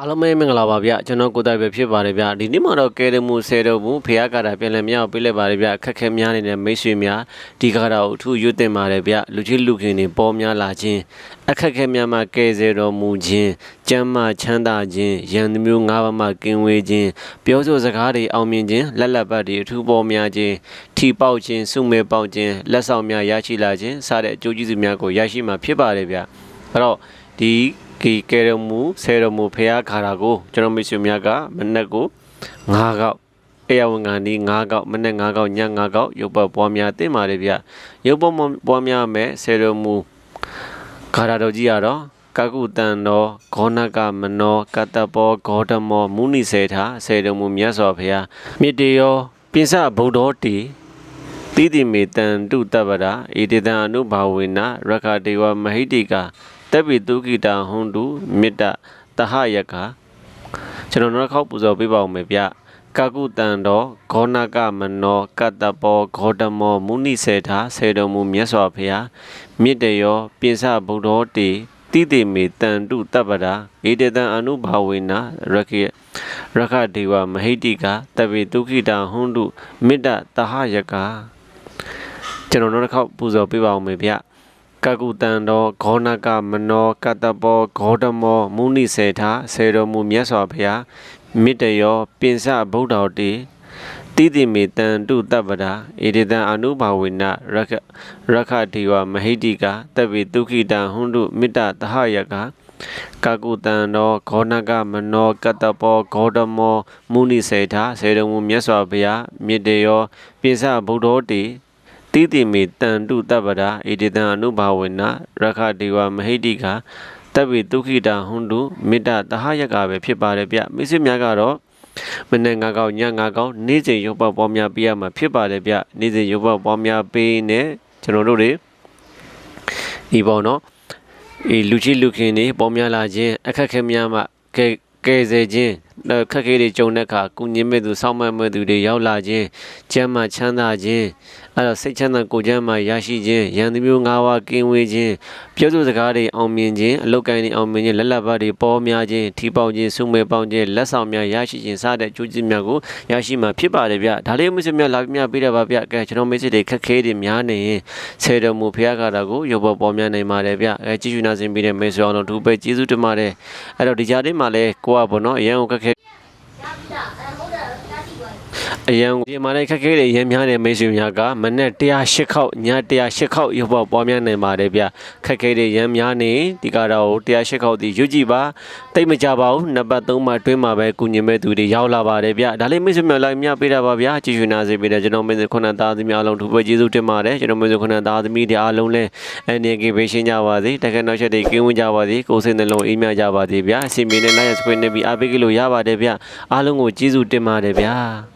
အားလုံးပဲမင်္ဂလာပါဗျကျွန်တော်ကိုတိုင်ပဲဖြစ်ပါတယ်ဗျဒီနေ့မှာတော့ကဲရမှုဆယ်တော်မူဖះကာတာပြန်လည်မြောက်ပေးလိုက်ပါတယ်ဗျအခက်ခဲများနေတဲ့မိတ်ဆွေများဒီကာတာကိုအထူးရွတ်တင်ပါတယ်ဗျလူချင်းလူခင်တွေပေါ်များလာခြင်းအခက်ခဲများမှာကဲစေတော်မူခြင်းကျမ်းမာချမ်းသာခြင်းယံသူမျိုး၅ပါးမှကင်းဝေးခြင်းပြောဆိုစကားတွေအောင်မြင်ခြင်းလက်လက်ပတ်တွေအထူးပေါ်များခြင်းထီပေါက်ခြင်းစုမဲပေါက်ခြင်းလက်ဆောင်များရရှိလာခြင်းစတဲ့အကျိုးကျေးဇူးများကိုရရှိမှာဖြစ်ပါတယ်ဗျအဲ့တော့ ဒီဒီကဲရမူဆယ်ရမူဖះခါတာကိုကျွန်တော်မိတ်ဆွေများကမနက်ကို9ကောက်အေယဝန်ကန်ဒီ9ကောက်မနက်9ကောက်ည9ကောက်ရုပ်ပတ်ပွားများတင်ပါတယ်ဗျရုပ်ပတ်ပွားများမယ်ဆယ်ရမူခါတာတော်ကြီးရတော့ကကုတန်တော်ဂောနကမနောကတ္တပောဂေါတမောမုနိစေထာဆယ်ရမူမြတ်စွာဘုရားမြစ်တေယောပိစဗုဒ္ဓောတိတိတိမေတံတုတပ္ပရာဣတိတံအနုဘာဝေနရခတေဝမဟိတိကာ တက်ပိတုကိတာဟွန်တုမေတ္တတဟယကကျွန်တော်နောက်ခေါက်ပူဇော်ပေးပါဦးမယ်ဗျကကုတန်တော်ဂောနကမနောကတ္တပောဂေါတမောမုနိစေထာဆေတော်မူမြတ်စွာဘုရားမြစ်တယောပိစဗုဒ္ဓောတိတိတိမေတံတုတပ္ပရာဣတေတံအနုဘာဝေနရခိရခဒေဝမဟိတိကာတပိတုခိတာဟွန်တုမေတ္တတဟယကကျွန်တော်နောက်တစ်ခေါက်ပူဇော်ပေးပါဦးမယ်ဗျ ကကုတန်တော်ဂောနကမနောကတ္တပောဂေါတမောမုနိစေထာဆေတော်မူမြတ်စွာဘုရားမြစ်တယောပိစဗုဒ္ဓောတိတိတိမေတံတုတပ္ပရာဣတိတံအနုဘာဝေနရခရခဒေဝမဟိတိကာတပိတုခိတံဟွန်တုမေတ္တတဟယကကကုတံတော်ဂောနကမနောကတ္တပောဂေါတမောမုနိစေထာဆေတော်မူမြတ်စွာဘုရားမြစ်တယောပိစဗုဒ္ဓောတိ တိတိမေတံတုတပ္ပရာဣတိတံအနုဘာဝေနရခဒေဝမဟိတိကာတပ်ပိဒုက္ခိတာဟွန်တုမေတ္တတဟယကပဲဖြစ်ပါတယ်ဗျမိစေများကတော့မနေ့ငါကောက်ညငါကောက်နေ့စဉ်ရုပ်ပတ်ပေါ်များပေးရမှာဖြစ်ပါတယ်ဗျနေ့စဉ်ရုပ်ပတ်ပေါ်များပေးနေကျွန်တော်တို့တွေဒီပေါ့နော်ဒီလူချင်းလူခင်တွေပေါ်များလာခြင်းအခက်ခဲများမှကဲကဲစေခြင်း ခက်ခဲတွေကြုံတဲ့အခါကုညင်းမဲ့သူစောင့်မမဲ့သူတွေရောက်လာခြင်းကျမ်းမှချမ်းသာခြင်းအဲ့တော့စိတ်ချမ်းသာကိုယ်ချမ်းသာရရှိခြင်းရန်သူမျိုးငါးပါးကင်းဝေးခြင်းပြောဆိုစကားတွေအောင်မြင်ခြင်းအလုတ်ကိုင်းတွေအောင်မြင်ခြင်းလက်လက်ပါတွေပေါ်များခြင်းထီပေါက်ခြင်းဆုမဲပေါက်ခြင်းလက်ဆောင်များရရှိခြင်းစတဲ့ကျိုးကျများကိုရရှိမှာဖြစ်ပါတယ်ဗျဒါလေးမျိုးစများလာပြများပေးတာပါဗျကဲကျွန်တော်မိတ်ဆွေတွေခက်ခဲတွေများနေရင်ဆယ်တော်မူဖះခါတာကိုရုပ်ပေါ်ပေါ်များနိုင်ပါတယ်ဗျအဲကြည့်ရှုနာဆင်ပေးတဲ့မိတ်ဆွေအောင်တို့ဒူပဲကျေးဇူးတင်ပါတယ်အဲ့တော့ဒီကြားထဲမှာလဲကိုကဘောနော်အရန်ကိုခက်ခဲ છે အရန်ဒီမှာလည်းခက်ခဲတွေရမ်းများတဲ့မိတ်ဆွေများကမနေ့108ခေါက်ည108ခေါက်ရုပ်ပေါ်ပေါ်များနိုင်ပါတယ်ဗျခက်ခဲတွေရမ်းများနေဒီကတော့108ခေါက်ဒီရွတ်ကြည့်ပါတိတ်မကြပါဘူးနံပါတ်3မှာတွင်းမှာပဲကုညင်မဲ့သူတွေရောက်လာပါတယ်ဗျဒါလေးမိတ်ဆွေများလိုက်မြပေးတာပါဗျကြည့်ရှင်နာစေပေးတယ်ကျွန်တော်မိတ်ဆွေခုနသားသမီးအားလုံးထူပဲကျေးဇူးတင်ပါတယ်ကျွန်တော်မိတ်ဆွေခုနသားသမီးတွေအားလုံးလည်းအနေကေပေးရှင်းကြပါစေတက္ကနောက်ချက်တွေကင်းဝန်းကြပါစေကိုယ်စိတ်နှလုံးအေးမြကြပါစေဗျအစီအမင်းနဲ့လိုက်ရစခွင့်နေပြီးအားပေးကြလို့ရပါတယ်ဗျအားလုံးကိုကျေးဇူးတင်ပါတယ်ဗျ